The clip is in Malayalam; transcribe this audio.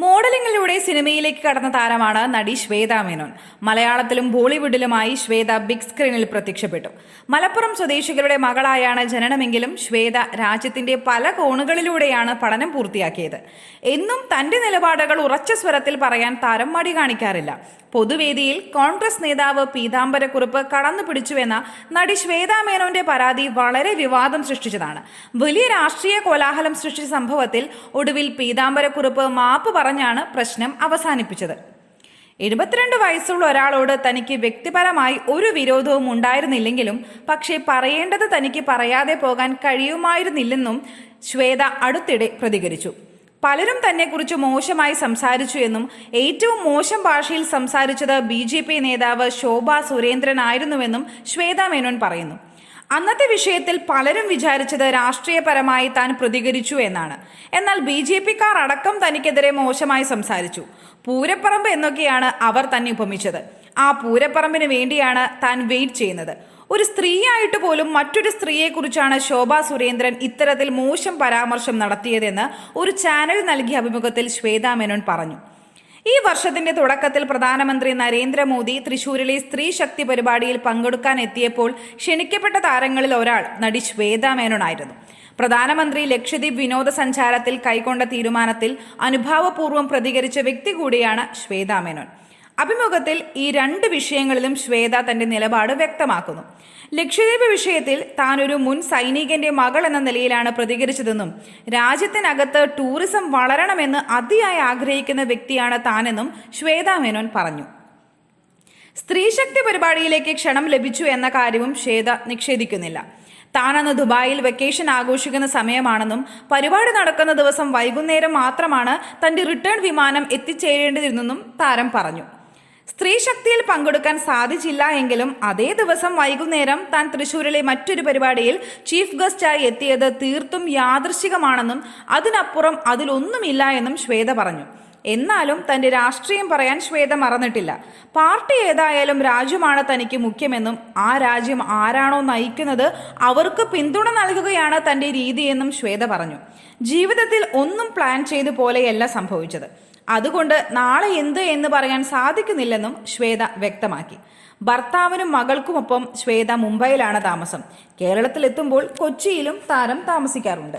മോഡലിംഗിലൂടെ സിനിമയിലേക്ക് കടന്ന താരമാണ് നടി ശ്വേത മേനോൻ. മലയാളത്തിലും ബോളിവുഡിലുമായി ശ്വേത ബിഗ് സ്ക്രീനിൽ പ്രത്യക്ഷപ്പെട്ടു. മലപ്പുറം സ്വദേശികളുടെ മകളായാണ് ജനനമെങ്കിലും ശ്വേത രാജ്യത്തിന്റെ പല കോണുകളിലൂടെയാണ് പഠനം പൂർത്തിയാക്കിയത്. എന്നും തന്റെ നിലപാടുകൾ ഉറച്ച സ്വരത്തിൽ പറയാൻ താരം മടി കാണിക്കാറില്ല. പൊതുവേദിയിൽ കോൺഗ്രസ് നേതാവ് പീതാംബരക്കുറുപ്പ് കടന്നു പിടിച്ചുവെന്ന നടി ശ്വേത മേനോന്റെ പരാതി വളരെ വിവാദം സൃഷ്ടിച്ചതാണ്. വലിയ രാഷ്ട്രീയ കോലാഹലം സൃഷ്ടിച്ച സംഭവത്തിൽ ഒടുവിൽ പീതാംബരക്കുറുപ്പ് മാപ്പ് പറഞ്ഞാണ് പ്രശ്നം അവസാനിപ്പിച്ചത്. എഴുപത്തിരണ്ട് വയസ്സുള്ള ഒരാളോട് തനിക്ക് വ്യക്തിപരമായി ഒരു വിരോധവും ഉണ്ടായിരുന്നില്ലെങ്കിലും പക്ഷേ പറയേണ്ടത് തനിക്ക് പറയാതെ പോകാൻ കഴിയുമായിരുന്നില്ലെന്നും ശ്വേത അടുത്തിടെ പ്രതികരിച്ചു. പലരും തന്നെക്കുറിച്ച് മോശമായി സംസാരിച്ചു എന്നും ഏറ്റവും മോശം ഭാഷയിൽ സംസാരിച്ചത് ബി നേതാവ് ശോഭ സുരേന്ദ്രനായിരുന്നുവെന്നും ശ്വേത മേനോൻ പറയുന്നു. അന്നത്തെ വിഷയത്തിൽ പലരും വിചാരിച്ചത് രാഷ്ട്രീയപരമായി താൻ പ്രതികരിച്ചു എന്നാണ്. എന്നാൽ ബി ജെ പിക്കാർ അടക്കം തനിക്കെതിരെ മോശമായി സംസാരിച്ചു. പൂരപ്പറമ്പ് എന്നൊക്കെയാണ് അവർ തന്നെ ഉപമിച്ചത്. ആ പൂരപ്പറമ്പിന് വേണ്ടിയാണ് താൻ വെയിറ്റ് ചെയ്യുന്നത്. ഒരു സ്ത്രീയായിട്ട് പോലും മറ്റൊരു സ്ത്രീയെക്കുറിച്ചാണ് ശോഭ സുരേന്ദ്രൻ ഇത്തരത്തിൽ മോശം പരാമർശം നടത്തിയതെന്ന് ഒരു ചാനൽ നൽകിയ അഭിമുഖത്തിൽ ശ്വേതാ മേനോൻ പറഞ്ഞു. ഈ വർഷത്തിന്റെ തുടക്കത്തിൽ പ്രധാനമന്ത്രി നരേന്ദ്രമോദി തൃശൂരിലെ സ്ത്രീ ശക്തി പരിപാടിയിൽ പങ്കെടുക്കാൻ എത്തിയപ്പോൾ ക്ഷണിക്കപ്പെട്ട താരങ്ങളിൽ ഒരാൾ നടി ശ്വേതാ മേനോനായിരുന്നു. പ്രധാനമന്ത്രി ലക്ഷദ്വീപ് വിനോദസഞ്ചാരത്തിൽ കൈക്കൊണ്ട തീരുമാനത്തിൽ അനുഭാവപൂർവം പ്രതികരിച്ച വ്യക്തി കൂടിയാണ് ശ്വേതാ മേനോൻ. അഭിമുഖത്തിൽ ഈ രണ്ട് വിഷയങ്ങളിലും ശ്വേത തന്റെ നിലപാട് വ്യക്തമാക്കുന്നു. ലക്ഷദ്വീപ് വിഷയത്തിൽ താൻ ഒരു മുൻ സൈനികന്റെ മകൾ എന്ന നിലയിലാണ് പ്രതികരിച്ചതെന്നും രാജ്യത്തിനകത്ത് ടൂറിസം വളരണമെന്ന് അതിയായി ആഗ്രഹിക്കുന്ന വ്യക്തിയാണ് താനെന്നും ശ്വേത മേനോൻ പറഞ്ഞു. സ്ത്രീശക്തി പരിപാടിയിലേക്ക് ക്ഷണം ലഭിച്ചു എന്ന കാര്യവും ശ്വേത നിഷേധിക്കുന്നില്ല. താനന്ന് ദുബായിൽ വെക്കേഷൻ ആഘോഷിക്കുന്ന സമയമാണെന്നും പരിപാടി നടക്കുന്ന ദിവസം വൈകുന്നേരം മാത്രമാണ് തന്റെ റിട്ടേൺ വിമാനം എത്തിച്ചേരേണ്ടിയിരുന്നെന്നും താരം പറഞ്ഞു. സ്ത്രീ ശക്തിയിൽ പങ്കെടുക്കാൻ സാധിച്ചില്ല എങ്കിലും അതേ ദിവസം വൈകുന്നേരം താൻ തൃശൂരിലെ മറ്റൊരു പരിപാടിയിൽ ചീഫ് ഗസ്റ്റായി എത്തിയത് തീർത്തും യാദൃശികമാണെന്നും അതിനപ്പുറം അതിലൊന്നുമില്ല എന്നും ശ്വേത പറഞ്ഞു. എന്നാലും തന്റെ രാഷ്ട്രീയം പറയാൻ ശ്വേത മറന്നിട്ടില്ല. പാർട്ടി ഏതായാലും രാജ്യമാണ് തനിക്ക് മുഖ്യമെന്നും ആ രാജ്യം ആരാണോ നയിക്കുന്നത് അവർക്ക് പിന്തുണ നൽകുകയാണ് തന്റെ രീതിയെന്നും ശ്വേത പറഞ്ഞു. ജീവിതത്തിൽ ഒന്നും പ്ലാൻ ചെയ്തു പോലെയല്ല സംഭവിച്ചത്. അതുകൊണ്ട് നാളെ എന്ത് എന്ന് പറയാൻ സാധിക്കുന്നില്ലെന്നും ശ്വേത വ്യക്തമാക്കി. ഭർത്താവിനും മകൾക്കുമൊപ്പം ശ്വേത മുംബൈയിലാണ് താമസം. കേരളത്തിലെത്തുമ്പോൾ കൊച്ചിയിലും താരം താമസിക്കാറുണ്ട്.